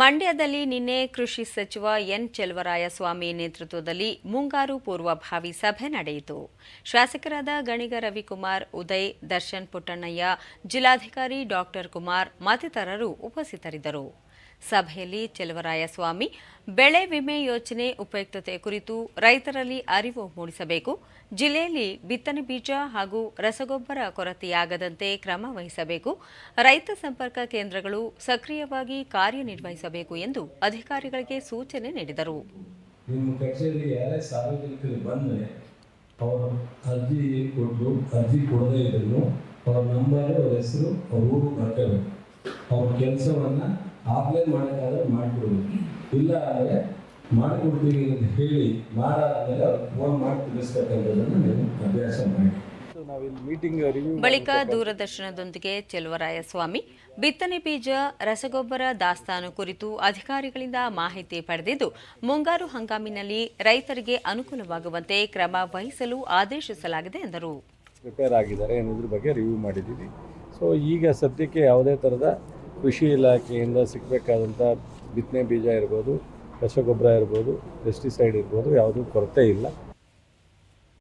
ಮಂಡ್ಯದಲ್ಲಿ ನಿನ್ನೆ ಕೃಷಿ ಸಚಿವ ಎನ್ ಚೆಲುವರಾಯಸ್ವಾಮಿ ನೇತೃತ್ವದಲ್ಲಿ ಮುಂಗಾರು ಪೂರ್ವಭಾವಿ ಸಭೆ ನಡೆಯಿತು. ಶಾಸಕರಾದ ಗಣಿಗ ರವಿಕುಮಾರ್, ಉದಯ್, ದರ್ಶನ್ ಪುಟ್ಟಣ್ಣಯ್ಯ, ಜಿಲ್ಲಾಧಿಕಾರಿ ಡಾಕ್ಟರ್ ಕುಮಾರ್ ಮತ್ತಿತರರು ಉಪಸ್ಥಿತರಿದ್ದರು. ಸಭೆಯಲ್ಲಿ ಚೆಲುವರಾಯಸ್ವಾಮಿ, ಬೆಳೆ ವಿಮೆ ಯೋಜನೆ ಉಪಯುಕ್ತತೆ ಕುರಿತು ರೈತರಲ್ಲಿ ಅರಿವು ಮೂಡಿಸಬೇಕು. ಜಿಲ್ಲೆಯಲ್ಲಿ ಬಿತ್ತನೆ ಬೀಜ ಹಾಗೂ ರಸಗೊಬ್ಬರ ಕೊರತೆಯಾಗದಂತೆ ಕ್ರಮ ವಹಿಸಬೇಕು. ರೈತ ಸಂಪರ್ಕ ಕೇಂದ್ರಗಳು ಸಕ್ರಿಯವಾಗಿ ಕಾರ್ಯನಿರ್ವಹಿಸಬೇಕು ಎಂದು ಅಧಿಕಾರಿಗಳಿಗೆ ಸೂಚನೆ ನೀಡಿದರು. ನಿಮ್ಮ ಕಚೇರಿ ಯಾರೇ ಸಾರ್ವಜನಿಕರು ಬಂದರೆ ಅವರು ಅರ್ಜಿ ಅರ್ಜಿ ಕೊಡದೇ ಅವ್ರ ನಂಬರ್, ಅವ್ರ ಹೆಸರು, ಅವ್ರ ಊರು ಅವ್ರ ಕೆಲಸವನ್ನು ಆಫ್ಲೈನ್ ಮಾಡೋಕ್ಕಾದ್ರೆ ಮಾಡಿಕೊಡ್ಬೇಕು ಇಲ್ಲ ಅಂದರೆ ಮಾಡಿಕೊಡ್ತೀವಿ ಅಂತ ಹೇಳಿ ಮಾಡಾದ್ಮೇಲೆ ಅವ್ರು ಫೋನ್ ಮಾಡಿ ತಿಳಿಸ್ತಕ್ಕಂಥದ್ದನ್ನು ನೀವು ಅಭ್ಯಾಸ ಮಾಡಿ. ಮೀಟಿಂಗ್ ರಿವ್ಯೂ ಬಳಿಕ ದೂರದರ್ಶನದೊಂದಿಗೆ ಚೆಲುವರಾಯಸ್ವಾಮಿ ಬಿತ್ತನೆ ಬೀಜ ರಸಗೊಬ್ಬರ ದಾಸ್ತಾನು ಕುರಿತು ಅಧಿಕಾರಿಗಳಿಂದ ಮಾಹಿತಿ ಪಡೆದಿದ್ದು ಮುಂಗಾರು ಹಂಗಾಮಿನಲ್ಲಿ ರೈತರಿಗೆ ಅನುಕೂಲವಾಗುವಂತೆ ಕ್ರಮ ವಹಿಸಲು ಆದೇಶಿಸಲಾಗಿದೆ ಎಂದರು. ಪ್ರಿಪೇರ್ ಆಗಿದ್ದಾರೆ ಬಗ್ಗೆ ರಿವ್ಯೂ ಮಾಡಿದ್ದೀವಿ. ಸೊ ಈಗ ಸದ್ಯಕ್ಕೆ ಯಾವುದೇ ಥರದ ಕೃಷಿ ಇಲಾಖೆಯಿಂದ ಸಿಗಬೇಕಾದಂಥ ಬಿತ್ತನೆ ಬೀಜ ಇರ್ಬೋದು ರಸಗೊಬ್ಬರ ಇರ್ಬೋದು ಪೆಸ್ಟಿಸೈಡ್ ಇರ್ಬೋದು ಯಾವುದೂ ಕೊರತೆ ಇಲ್ಲ.